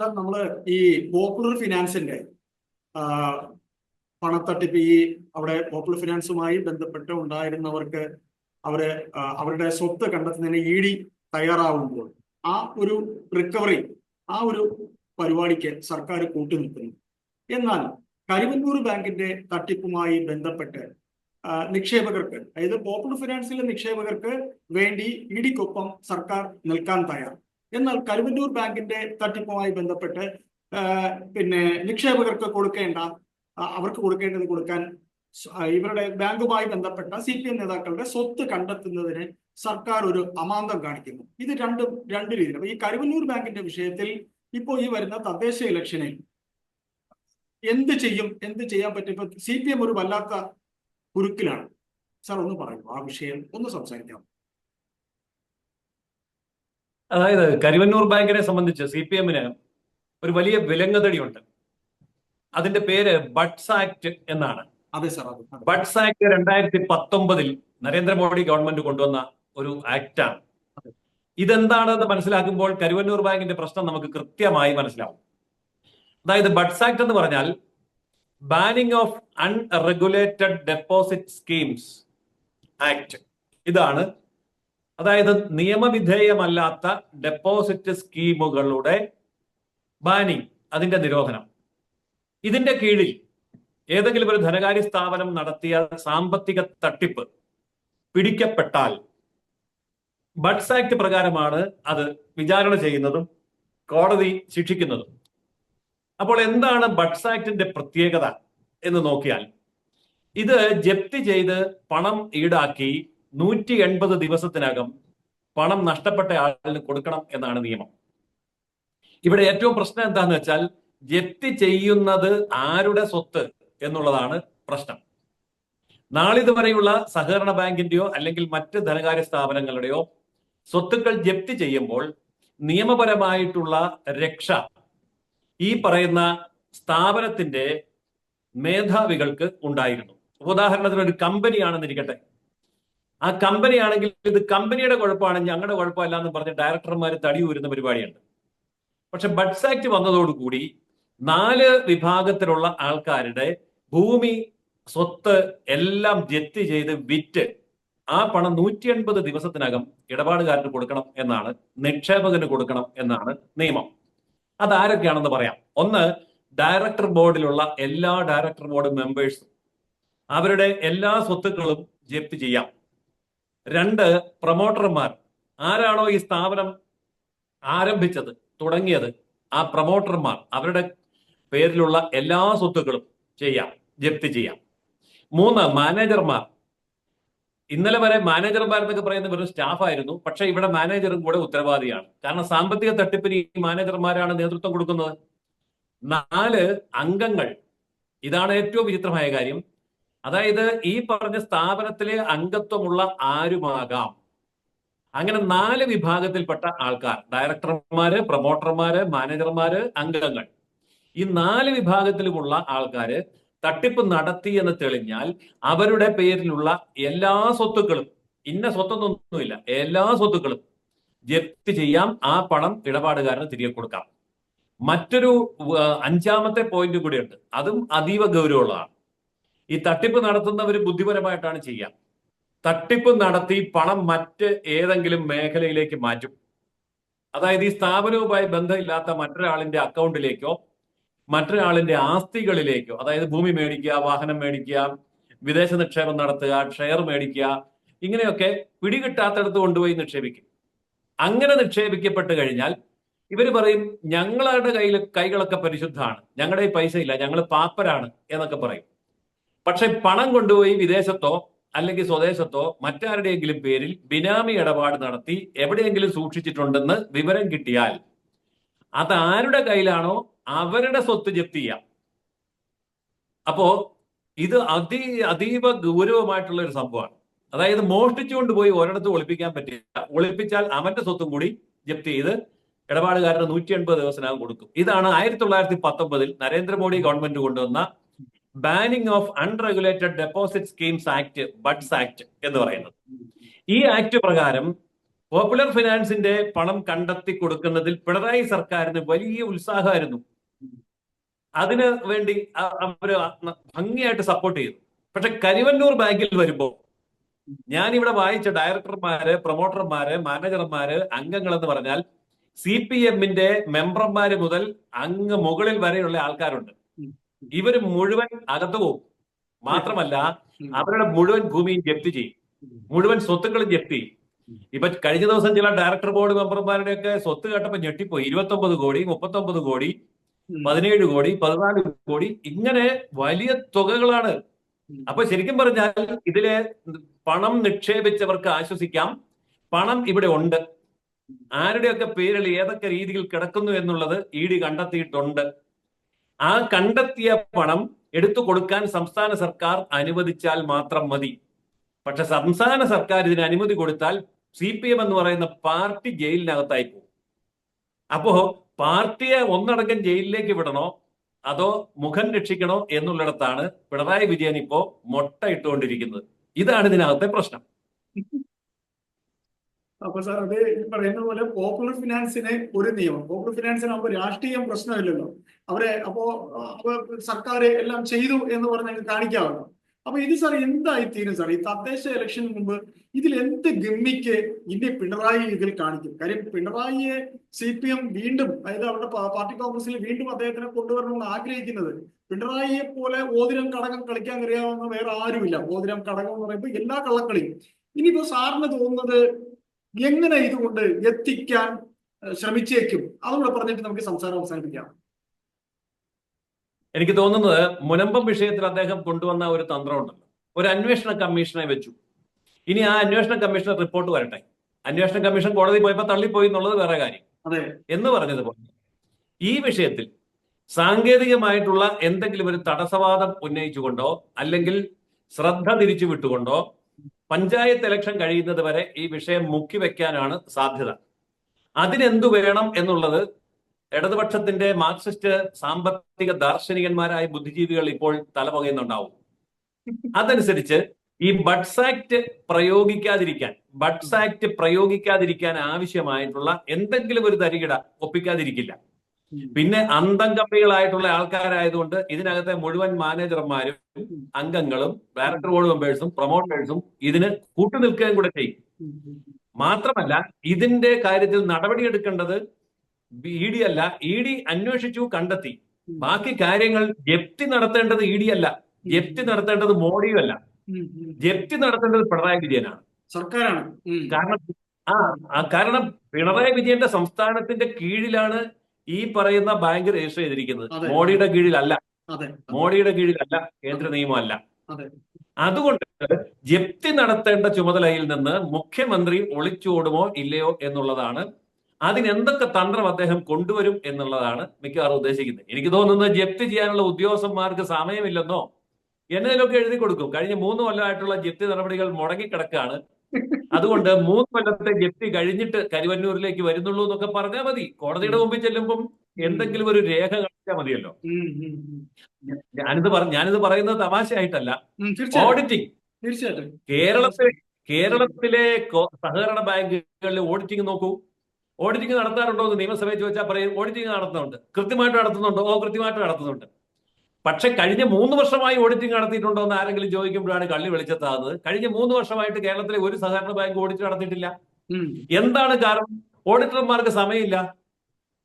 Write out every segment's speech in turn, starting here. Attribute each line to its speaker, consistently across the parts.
Speaker 1: Sir നമ്മൾ ഈ popular ഫിനാൻസിന്റെ പണത്തട്ടിപ്പ് ഈ അവിടെ പോപ്പുലർ ഫിനാൻസുമായി ബന്ധപ്പെട്ട് ഉണ്ടായിരുന്നവർക്ക് അവർ അവരുടെ സ്വത്ത് കണ്ടെത്തുന്നതിന് ഇ ഡി തയ്യാറാവുമ്പോൾ ആ ഒരു റിക്കവറി ആ ഒരു പരിപാടിക്ക് സർക്കാർ കൂട്ടുനിൽക്കുന്നു എന്നാൽ കരിമന്നൂർ ബാങ്കിന്റെ തട്ടിപ്പുമായി ബന്ധപ്പെട്ട് നിക്ഷേപകർക്ക് അതായത് പോപ്പുലർ ഫിനാൻസിലെ നിക്ഷേപകർക്ക് വേണ്ടി ഇ ഡിക്കൊപ്പം സർക്കാർ നിൽക്കാൻ തയ്യാർ. എന്നാൽ കരുവന്നൂർ ബാങ്കിന്റെ തട്ടിപ്പുമായി ബന്ധപ്പെട്ട് പിന്നെ നിക്ഷേപകർക്ക് കൊടുക്കേണ്ട അവർക്ക് കൊടുക്കേണ്ടത് കൊടുക്കാൻ ഇവരുടെ ബാങ്കുമായി ബന്ധപ്പെട്ട സി പി എം നേതാക്കളുടെ സ്വത്ത് കണ്ടെത്തുന്നതിന് സർക്കാർ ഒരു അമാന്തം കാണിക്കുന്നു. ഇത് രണ്ടും രണ്ട് രീതിയിൽ അപ്പൊ ഈ കരുവന്നൂർ ബാങ്കിന്റെ വിഷയത്തിൽ ഇപ്പോൾ ഈ വരുന്ന തദ്ദേശ ഇലക്ഷനിൽ എന്ത് ചെയ്യും എന്ത് ചെയ്യാൻ പറ്റും? ഇപ്പൊ സി പി എം ഒരു വല്ലാത്ത കുരുക്കിലാണ്. സാർ ഒന്ന് പറയൂ ആ വിഷയം ഒന്ന് സംസാരിക്കാം.
Speaker 2: അതായത് കരുവന്നൂർ ബാങ്കിനെ സംബന്ധിച്ച് സി പി എമ്മിന് ഒരു വലിയ വിലങ്ങതടിയുണ്ട്. അതിന്റെ പേര് ബഡ്സ് ആക്ട് എന്നാണ്. ബഡ്സ് ആക്ട് രണ്ടായിരത്തി പത്തൊമ്പതിൽ നരേന്ദ്രമോദി ഗവൺമെന്റ് കൊണ്ടുവന്ന ഒരു ആക്ടാണ് ഇതെന്താണെന്ന് മനസ്സിലാക്കുമ്പോൾ കരുവന്നൂർ ബാങ്കിന്റെ പ്രശ്നം നമുക്ക് കൃത്യമായി മനസ്സിലാവും. അതായത് ബഡ്സ് ആക്ട് എന്ന് പറഞ്ഞാൽ banning of unregulated deposit schemes act ഇതാണ് അതായത് നിയമവിധേയമല്ലാത്ത ഡെപ്പോസിറ്റ് സ്കീമുകളുടെ ബാനിങ് അതിന്റെ നിരോധനം. ഇതിന്റെ കീഴിൽ ഏതെങ്കിലും ഒരു ധനകാര്യ സ്ഥാപനം നടത്തിയ സാമ്പത്തിക തട്ടിപ്പ് പിടിക്കപ്പെട്ടാൽ ബഡ്സ് ആക്ട് പ്രകാരമാണ് അത് വിചാരണ ചെയ്യുന്നതും കോടതി ശിക്ഷിക്കുന്നതും. അപ്പോൾ എന്താണ് ബഡ്സ് ആക്ടിന്റെ പ്രത്യേകത എന്ന് നോക്കിയാൽ ഇത് ജപ്തി ചെയ്ത് പണം ഈടാക്കി നൂറ്റി എൺപത് ദിവസത്തിനകം പണം നഷ്ടപ്പെട്ട ആളിന് കൊടുക്കണം എന്നാണ് നിയമം. ഇവിടെ ഏറ്റവും പ്രശ്നം എന്താന്ന് വെച്ചാൽ ജപ്തി ചെയ്യുന്നത് ആരുടെ സ്വത്ത് എന്നുള്ളതാണ് പ്രശ്നം. നാളിതുവരെയുള്ള സഹകരണ ബാങ്കിന്റെയോ അല്ലെങ്കിൽ മറ്റ് ധനകാര്യ സ്ഥാപനങ്ങളുടെയോ സ്വത്തുക്കൾ ജപ്തി ചെയ്യുമ്പോൾ നിയമപരമായിട്ടുള്ള രക്ഷ ഈ പറയുന്ന സ്ഥാപനത്തിന്റെ മേധാവികൾക്ക് ഉണ്ടായിരുന്നു. ഉദാഹരണത്തിന് ഒരു കമ്പനിയാണെന്നിരിക്കട്ടെ. ആ കമ്പനി ആണെങ്കിൽ ഇത് കമ്പനിയുടെ കുഴപ്പമാണ് ഞങ്ങളുടെ കുഴപ്പമല്ല എന്ന് പറഞ്ഞ് ഡയറക്ടർമാർ തടി ഊരുന്ന പരിപാടിയുണ്ട്. പക്ഷെ ബഡ്സ് ആക്ട് വന്നതോടുകൂടി നാല് വിഭാഗത്തിലുള്ള ആൾക്കാരുടെ ഭൂമി സ്വത്ത് എല്ലാം ജപ്തി ചെയ്ത് വിറ്റ് ആ പണം നൂറ്റി എൺപത് ദിവസത്തിനകം ഇടപാടുകാരന് കൊടുക്കണം എന്നാണ് നിക്ഷേപകന് കൊടുക്കണം എന്നാണ് നിയമം. അതാരൊക്കെയാണെന്ന് പറയാം. ഒന്ന് ഡയറക്ടർ ബോർഡിലുള്ള എല്ലാ ഡയറക്ടർ ബോർഡ് മെമ്പേഴ്സും അവരുടെ എല്ലാ സ്വത്തുക്കളും ജപ്തി ചെയ്യാം. രണ്ട് പ്രൊമോട്ടർമാർ ആരാണോ ഈ സ്ഥാപനം ആരംഭിച്ചത് തുടങ്ങിയത്? ആ പ്രൊമോട്ടർമാർ അവരുടെ പേരിലുള്ള എല്ലാ സ്വത്തുക്കളും ചെയ്യാം ജപ്തി ചെയ്യാം. മൂന്ന് മാനേജർമാർ ഇന്നലെ വരെ മാനേജർമാർ എന്നൊക്കെ പറയുന്ന വെറും സ്റ്റാഫായിരുന്നു പക്ഷേ ഇവിടെ മാനേജറും കൂടെ ഉത്തരവാദിയാണ്. കാരണം സാമ്പത്തിക തട്ടിപ്പിന് ഈ മാനേജർമാരാണ് നേതൃത്വം കൊടുക്കുന്നത്. നാല് അംഗങ്ങൾ. ഇതാണ് ഏറ്റവും വിചിത്രമായ കാര്യം. അതായത് ഈ പറഞ്ഞ സ്ഥാപനത്തിലെ അംഗത്വമുള്ള ആരുമാകാം? അങ്ങനെ നാല് വിഭാഗത്തിൽപ്പെട്ട ആൾക്കാർ ഡയറക്ടർമാര് പ്രൊമോട്ടർമാര് മാനേജർമാര് അംഗങ്ങൾ. ഈ നാല് വിഭാഗത്തിലുമുള്ള ആൾക്കാര് തട്ടിപ്പ് നടത്തി എന്ന് തെളിഞ്ഞാൽ അവരുടെ പേരിലുള്ള എല്ലാ സ്വത്തുക്കളും ഇന്ന സ്വത്തൊന്നൊന്നുമില്ല എല്ലാ സ്വത്തുക്കളും ജപ്തി ചെയ്യാം ആ പണം ഇടപാടുകാരന് തിരികെ കൊടുക്കാം. മറ്റൊരു അഞ്ചാമത്തെ പോയിന്റ് കൂടിയുണ്ട്. അതും അതീവ ഗൗരവമുള്ളതാണ്. ഈ തട്ടിപ്പ് നടത്തുന്നവർ ബുദ്ധിപരമായിട്ടാണ് ചെയ്യുക തട്ടിപ്പ് നടത്തി പണം മറ്റ് ഏതെങ്കിലും മേഖലയിലേക്ക് മാറ്റും. അതായത് ഈ സ്ഥാപനവുമായി ബന്ധമില്ലാത്ത മറ്റൊരാളിന്റെ അക്കൗണ്ടിലേക്കോ മറ്റൊരാളിന്റെ ആസ്തികളിലേക്കോ അതായത് ഭൂമി മേടിക്കുക വാഹനം മേടിക്കുക വിദേശ നിക്ഷേപം നടത്തുക ഷെയർ മേടിക്കുക ഇങ്ങനെയൊക്കെ പിടികിട്ടാത്തടത്ത് കൊണ്ടുപോയി നിക്ഷേപിക്കും. അങ്ങനെ നിക്ഷേപിക്കപ്പെട്ട് കഴിഞ്ഞാൽ ഇവർ പറയും ഞങ്ങളുടെ കയ്യിൽ കൈകളൊക്കെ പരിശുദ്ധമാണ്. ഞങ്ങളുടെ പൈസ ഇല്ല ഞങ്ങൾ പാപ്പരാണ് എന്നൊക്കെ പറയും. പക്ഷെ പണം കൊണ്ടുപോയി വിദേശത്തോ അല്ലെങ്കിൽ സ്വദേശത്തോ മറ്റാരുടെയെങ്കിലും പേരിൽ ബിനാമി ഇടപാട് നടത്തി എവിടെയെങ്കിലും സൂക്ഷിച്ചിട്ടുണ്ടെന്ന് വിവരം കിട്ടിയാൽ അത് ആരുടെ കയ്യിലാണോ അവരുടെ സ്വത്ത് ജപ്തി ചെയ്യാം. അപ്പോ ഇത് അതി അതീവ ഗൗരവമായിട്ടുള്ള ഒരു സംഭവമാണ്. അതായത് മോഷ്ടിച്ചുകൊണ്ട് പോയി ഒരിടത്ത് ഒളിപ്പിക്കാൻ പറ്റില്ല. ഒളിപ്പിച്ചാൽ അവന്റെ സ്വത്തും കൂടി ജപ്തി ചെയ്ത് ഇടപാടുകാരന് നൂറ്റി എൺപത് ദിവസത്തിനകം കൊടുക്കും. ഇതാണ് ആയിരത്തി തൊള്ളായിരത്തി പത്തൊമ്പതിൽ നരേന്ദ്രമോദി ഗവൺമെന്റ് കൊണ്ടുവന്ന banning of unregulated deposit schemes act buds act എന്ന് പറയുന്നത്. ഈ ആക്ട് പ്രകാരം പോപ്പുലർ ഫിനാൻസിന്റെ പണം കണ്ടെത്തി കൊടുക്കുന്നതിൽ പിണറായി സർക്കാരിന് വലിയ ഉത്സാഹമായിരുന്നു. അതിന് വേണ്ടി അവർ ഭംഗിയായിട്ട് സപ്പോർട്ട് ചെയ്തു. പക്ഷെ കരിവന്നൂർ ബാങ്കിൽ വരുമ്പോൾ ഞാൻ ഇവിടെ വായിച്ച ഡയറക്ടർമാര് പ്രൊമോട്ടർമാര് മാനേജർമാര് അംഗങ്ങൾ എന്ന് പറഞ്ഞാൽ സി പി എമ്മിന്റെ മെമ്പർമാര് മുതൽ അങ്ങ് മുകളിൽ വരെയുള്ള ആൾക്കാരുണ്ട്. ഇവർ മുഴുവൻ അകത്തു പോകും. മാത്രമല്ല അവരുടെ മുഴുവൻ ഭൂമിയും ജപ്തി ചെയ്യും. മുഴുവൻ സ്വത്തുക്കളും ജപ്തി ഇപ്പൊ കഴിഞ്ഞ ദിവസം ചില ഡയറക്ടർ ബോർഡ് മെമ്പർമാരുടെ ഒക്കെ സ്വത്ത് കേട്ടപ്പോ ഞെട്ടിപ്പോയി. ഇരുപത്തി ഒമ്പത് കോടി മുപ്പത്തി ഒമ്പത് കോടി പതിനേഴ് കോടി പതിനാല് കോടി ഇങ്ങനെ വലിയ തുകകളാണ്. അപ്പൊ ശരിക്കും പറഞ്ഞാൽ ഇതിലെ പണം നിക്ഷേപിച്ചവർക്ക് ആശ്വസിക്കാം. പണം ഇവിടെ ഉണ്ട്. ആരുടെയൊക്കെ പേരിൽ ഏതൊക്കെ രീതിയിൽ കിടക്കുന്നു എന്നുള്ളത് ഇ ഡി കണ്ടെത്തിയിട്ടുണ്ട്. ആ കണ്ടെത്തിയ പണം എടുത്തു കൊടുക്കാൻ സംസ്ഥാന സർക്കാർ അനുവദിച്ചാൽ മാത്രം മതി. പക്ഷെ സംസ്ഥാന സർക്കാർ ഇതിന് അനുമതി കൊടുത്താൽ സി പി എം എന്ന് പറയുന്ന പാർട്ടി ജയിലിനകത്തായി പോകും. അപ്പോ പാർട്ടിയെ ഒന്നടങ്കം ജയിലിലേക്ക് വിടണോ? അതോ മുഖം രക്ഷിക്കണോ എന്നുള്ളിടത്താണ് പിണറായി വിജയൻ ഇപ്പോ മൊട്ട ഇട്ടുകൊണ്ടിരിക്കുന്നത്. ഇതാണ് ഇതിനകത്തെ പ്രശ്നം.
Speaker 1: അപ്പൊ സാർ അത് പറയുന്ന പോലെ പോപ്പുലർ ഫിനാൻസിന് ഒരു നിയമം. പോപ്പുലർ ഫിനാൻസിനാകുമ്പോൾ രാഷ്ട്രീയം പ്രശ്നമില്ലല്ലോ. അവരെ അപ്പോ സർക്കാർ എല്ലാം ചെയ്തു എന്ന് പറഞ്ഞ് കാണിക്കാവുന്നു അപ്പൊ ഇത് സാർ എന്തായി തീരും സാർ ഈ തദ്ദേശ ഇലക്ഷന് മുമ്പ് ഇതിൽ എന്ത് ഗമ്മിക്ക് ഇനി പിണറായി ഇതിൽ കാണിക്കും? കാര്യം പിണറായിയെ സി പി എം വീണ്ടും അതായത് അവരുടെ പാർട്ടി കോൺഗ്രസിൽ വീണ്ടും അദ്ദേഹത്തിനെ കൊണ്ടുവരണമെന്ന് ആഗ്രഹിക്കുന്നത് പിണറായിയെ പോലെ ഓതിരം കടകം കളിക്കാൻ കഴിയാവുന്ന വേറെ ആരുമില്ല. ഓതിരം കടകം എന്ന് പറയുമ്പോൾ എല്ലാ കള്ളക്കളിയും. ഇനിയിപ്പോ സാറിന് തോന്നുന്നത് എങ്ങനെ ഇതുകൊണ്ട് എത്തിക്കാൻ ശ്രമിച്ചേക്കും? അതുകൂടെ പറഞ്ഞിട്ട് നമുക്ക് സംസാരം അവസാനിപ്പിക്കാം.
Speaker 2: എനിക്ക് തോന്നുന്നത് മുനമ്പം വിഷയത്തിൽ അദ്ദേഹം കൊണ്ടുവന്ന ഒരു തന്ത്രമുണ്ടല്ലോ. ഒരു അന്വേഷണ കമ്മീഷനെ വെച്ചു. ഇനി ആ അന്വേഷണ കമ്മീഷണർ റിപ്പോർട്ട് വരട്ടെ. അന്വേഷണ കമ്മീഷൻ കോടതി പോയപ്പോ തള്ളിപ്പോയി എന്നുള്ളത് വേറെ കാര്യം.
Speaker 1: അതെ.
Speaker 2: എന്ന് പറഞ്ഞതുപോലെ ഈ വിഷയത്തിൽ സാങ്കേതികമായിട്ടുള്ള എന്തെങ്കിലും ഒരു തടസ്സവാദം ഉന്നയിച്ചുകൊണ്ടോ അല്ലെങ്കിൽ ശ്രദ്ധ തിരിച്ചു വിട്ടുകൊണ്ടോ പഞ്ചായത്ത് ഇലക്ഷൻ കഴിയുന്നത് വരെ ഈ വിഷയം മുക്കി വെക്കാനാണ് സാധ്യത. അതിനെന്തു വേണം എന്നുള്ളത് ഇടതുപക്ഷത്തിന്റെ മാർക്സിസ്റ്റ് സാമ്പത്തിക ദാർശനികന്മാരായ ബുദ്ധിജീവികൾ ഇപ്പോൾ തലപകയുന്നുണ്ടാവും. അതനുസരിച്ച് ഈ ബഡ്സ് ആക്ട് പ്രയോഗിക്കാതിരിക്കാൻ ബഡ്സ് ആക്ട് പ്രയോഗിക്കാതിരിക്കാൻ ആവശ്യമായിട്ടുള്ള എന്തെങ്കിലും ഒരു തരികിട ഒപ്പിക്കാതിരിക്കില്ല. പിന്നെ അന്തം കമ്പികളായിട്ടുള്ള ആൾക്കാരായതുകൊണ്ട് ഇതിനകത്തെ മുഴുവൻ മാനേജർമാരും അംഗങ്ങളും ഡയറക്ടർ ബോർഡ് മെമ്പേഴ്സും പ്രൊമോട്ടേഴ്സും ഇതിന് കൂട്ടുനിൽക്കുകയും കൂടെ ചെയ്യും. മാത്രമല്ല ഇതിന്റെ കാര്യത്തിൽ നടപടിയെടുക്കേണ്ടത് ഇ ഡി അല്ല. ഇ ഡി അന്വേഷിച്ചു കണ്ടെത്തി. ബാക്കി കാര്യങ്ങൾ ജപ്തി നടത്തേണ്ടത് ഇ ഡി അല്ല. ജപ്തി നടത്തേണ്ടത് മോഡിയും അല്ല. ജപ്തി നടത്തേണ്ടത് പിണറായി വിജയനാണ്.
Speaker 1: സർക്കാരാണ്.
Speaker 2: കാരണം ആ കാരണം പിണറായി വിജയന്റെ സംസ്ഥാനത്തിന്റെ കീഴിലാണ് ഈ പറയുന്ന ബാങ്ക് രജിസ്റ്റർ ചെയ്തിരിക്കുന്നത്. മോഡിയുടെ കീഴിലല്ല. മോഡിയുടെ കീഴിലല്ല കേന്ദ്ര നിയമമല്ല.
Speaker 1: അതെ.
Speaker 2: അതുകൊണ്ട് ജപ്തി നടത്തേണ്ട ചുമതലയിൽ നിന്ന് മുഖ്യമന്ത്രി ഒളിച്ചോടുമോ ഇല്ലയോ എന്നുള്ളതാണ്. അതിനെന്തൊക്കെ തന്ത്രം അദ്ദേഹം കൊണ്ടുവരും എന്നുള്ളതാണ് മിക്കവാറും ഉദ്ദേശിക്കുന്നത്. എനിക്ക് തോന്നുന്നത് ജപ്തി ചെയ്യാനുള്ള ഉദ്യോഗസ്ഥന്മാർക്ക് സമയമില്ലെന്നോ എന്നതിലൊക്കെ എഴുതി കൊടുക്കും. കഴിഞ്ഞ മൂന്ന് കൊല്ലമായിട്ടുള്ള ജപ്തി നടപടികൾ മുടങ്ങിക്കിടക്കാണ് അതുകൊണ്ട് മൂന്ന് കൊല്ലത്തെ ജപ്തി കഴിഞ്ഞിട്ട് കരുവന്നൂരിലേക്ക് വരുന്നുള്ളൂ എന്നൊക്കെ പറഞ്ഞാൽ മതി. കോടതിയുടെ മുമ്പിൽ ചെല്ലുമ്പം എന്തെങ്കിലും ഒരു രേഖ കാണിച്ചാൽ മതിയല്ലോ. ഞാനിത് പറ ഞാനിത് പറയുന്നത് തമാശയായിട്ടല്ല. ഓഡിറ്റിംഗ്
Speaker 1: തീർച്ചയായിട്ടും.
Speaker 2: കേരളത്തിലെ കേരളത്തിലെ സഹകരണ ബാങ്കുകളിൽ ഓഡിറ്റിംഗ് നോക്കൂ. ഓഡിറ്റിംഗ് നടത്താറുണ്ടോ എന്ന് നിയമസഭയിൽ ചോദിച്ചാൽ പറയും. ഓഡിറ്റിംഗ് നടത്തുന്നുണ്ട്. കൃത്യമായിട്ട് നടത്തുന്നുണ്ടോ. ഓ കൃത്യമായിട്ട് നടത്തുന്നുണ്ട്. പക്ഷെ കഴിഞ്ഞ മൂന്ന് വർഷമായി ഓഡിറ്റിംഗ് നടത്തിയിട്ടുണ്ടോ എന്ന് ആരെങ്കിലും ചോദിക്കുമ്പോഴാണ് കള്ളി വെളിച്ചത്താകുന്നത്. കഴിഞ്ഞ മൂന്ന് വർഷമായിട്ട് കേരളത്തിലെ ഒരു സഹകരണ ബാങ്ക് ഓഡിറ്റ് നടത്തിയിട്ടില്ല. എന്താണ് കാരണം? ഓഡിറ്റർമാർക്ക് സമയമില്ല.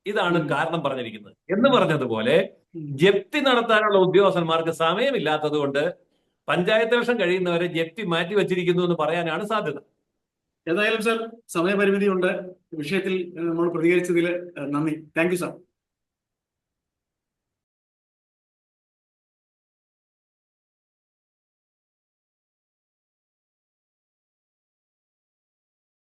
Speaker 2: ഇതാണ് കാരണം പറഞ്ഞിരിക്കുന്നത്. എന്ന് പറഞ്ഞതുപോലെ. ജപ്തി നടത്താനുള്ള ഉദ്യോഗസ്ഥന്മാർക്ക് സമയമില്ലാത്തത് കൊണ്ട് പഞ്ചായത്ത് ഇലക്ഷൻ കഴിയുന്നവരെ ജപ്തി മാറ്റി വെച്ചിരിക്കുന്നു എന്ന് പറയാനാണ് സാധ്യത.
Speaker 1: ഏതായാലും സർ സമയപരിമിതി ഉണ്ട് വിഷയത്തിൽ നമ്മൾ പ്രതികരിച്ചതിൽ നന്ദി. Thank you sir.